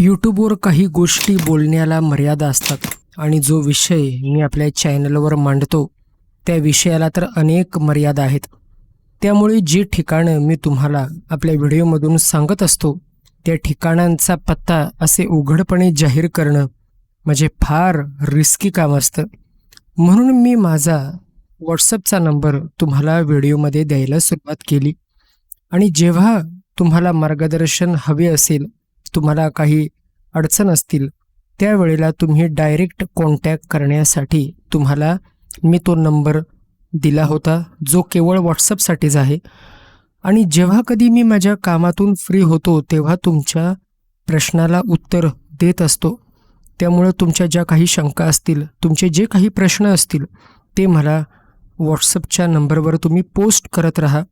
यूट्यूबवर काही गोष्टी बोलण्याला मर्यादा असतात आणि जो विषय मी आपल्या चॅनलवर मांडतो त्या विषयाला तर अनेक मर्यादा आहेत. त्यामुळे जे ठिकाणं मी तुम्हाला आपल्या व्हिडिओमधून सांगत असतो त्या ठिकाणांचा पत्ता असे उघडपणे जाहीर करणं म्हणजे फार रिस्की काम असतं. म्हणून मी माझा व्हॉट्सअपचा नंबर तुम्हाला व्हिडिओमध्ये द्यायला सुरुवात केली. आणि जेव्हा तुम्हाला मार्गदर्शन हवे असेल तुम्हाला काही अडचण असतील त्यावेळेला तुम्ही डायरेक्ट कॉन्टॅक्ट करण्यासाठी तुम्हाला मी तो नंबर दिला होता जो केवळ व्हॉट्सअपसाठीच आहे. आणि जेव्हा कधी मी माझ्या कामातून फ्री होतो तेव्हा तुमच्या प्रश्नाला उत्तर देत असतो. त्यामुळं तुमच्या ज्या काही शंका असतील तुमचे जे काही प्रश्न असतील ते मला व्हॉट्सअपच्या नंबरवर तुम्ही पोस्ट करत राहा.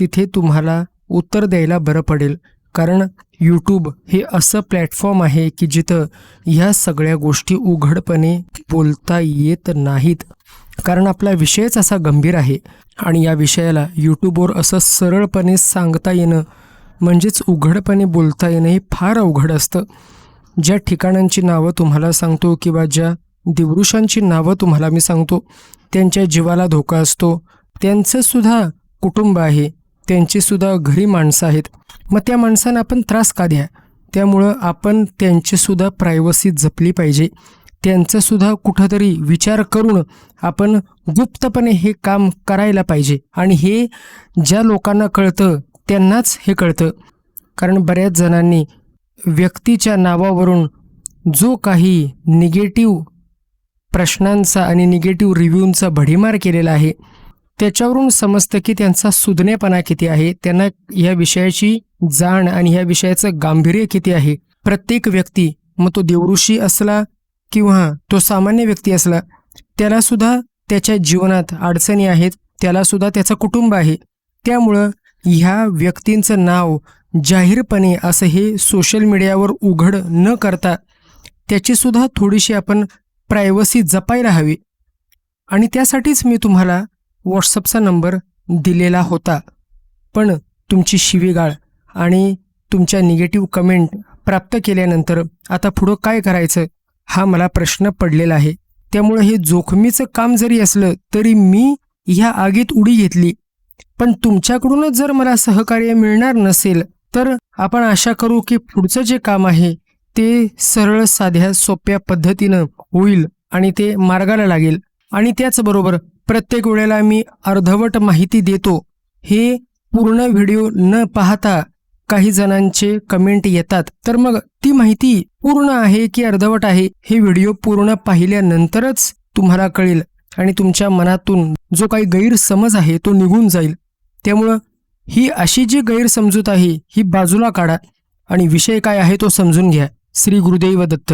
तिथे तुम्हाला उत्तर द्यायला बरं पडेल. कारण यूट्यूब हे असं प्लॅटफॉर्म आहे की जिथं ह्या सगळ्या गोष्टी उघडपणे बोलता येत नाहीत. कारण आपला विषयच असा गंभीर आहे आणि या विषयाला यूट्यूबवर असं सरळपणे सांगता येणं म्हणजेच उघडपणे बोलता येणं हे फार अवघड असतं. ज्या ठिकाणांची नावं तुम्हाला सांगतो किंवा ज्या दिवृषांची नावं तुम्हाला मी सांगतो त्यांच्या जीवाला धोका असतो. त्यांचंसुद्धा कुटुंब आहे. त्यांचीसुद्धा घरी माणसं आहेत. मग त्या माणसांना आपण त्रास का द्या? त्यामुळं आपण त्यांचीसुद्धा प्रायव्हसी जपली पाहिजे. त्यांचंसुद्धा कुठंतरी विचार करून आपण गुप्तपणे हे काम करायला पाहिजे. आणि हे ज्या लोकांना कळतं त्यांनाच हे कळतं. कारण बऱ्याच जणांनी व्यक्तीच्या नावावरून जो काही निगेटिव्ह प्रश्नांचा आणि निगेटिव्ह रिव्ह्यूंचा भडीमार केलेला आहे त्याच्यावरून समजतं की त्यांचा सुधनेपणा किती आहे. त्यांना या विषयाची जाण आणि ह्या विषयाचं गांभीर्य किती आहे? प्रत्येक व्यक्ती मग तो देवऋषी असला किंवा तो सामान्य व्यक्ती असला त्याला सुद्धा त्याच्या जीवनात अडचणी आहेत त्याला सुद्धा त्याचं कुटुंब आहे. त्यामुळं ह्या व्यक्तींचं नाव जाहीरपणे असं हे सोशल मीडियावर उघड न करता त्याची सुद्धा थोडीशी आपण प्रायव्हसी जपायला हवी. आणि त्यासाठीच मी तुम्हाला व्हॉट्सअपचा नंबर दिलेला होता. पण तुमची शिवीगाळ आणि तुमच्या निगेटिव्ह कमेंट प्राप्त केल्यानंतर आता पुढं काय करायचं हा मला प्रश्न पडलेला आहे. त्यामुळं हे जोखमीचं काम जरी असलं तरी मी ह्या आगीत उडी घेतली. पण तुमच्याकडूनच जर मला सहकार्य मिळणार नसेल तर आपण आशा करू की पुढचं जे काम आहे ते सरळ साध्या सोप्या पद्धतीनं होईल आणि ते मार्गाला लागेल. आणि त्याचबरोबर प्रत्येक वेळेला मी अर्धवट माहिती देतो. हे पूर्ण व्हिडिओ न पाहता काही जणांचे कमेंट येतात. तर मग ती माहिती पूर्ण आहे की अर्धवट आहे हे व्हिडिओ पूर्ण पाहिल्यानंतरच तुम्हाला कळेल आणि तुमच्या मनातून जो काही गैरसमज आहे तो निघून जाईल. त्यामुळं ही अशी जी गैरसमजूत आहे ही बाजूला काढा आणि विषय काय आहे तो समजून घ्या. श्री गुरुदेव दत्त.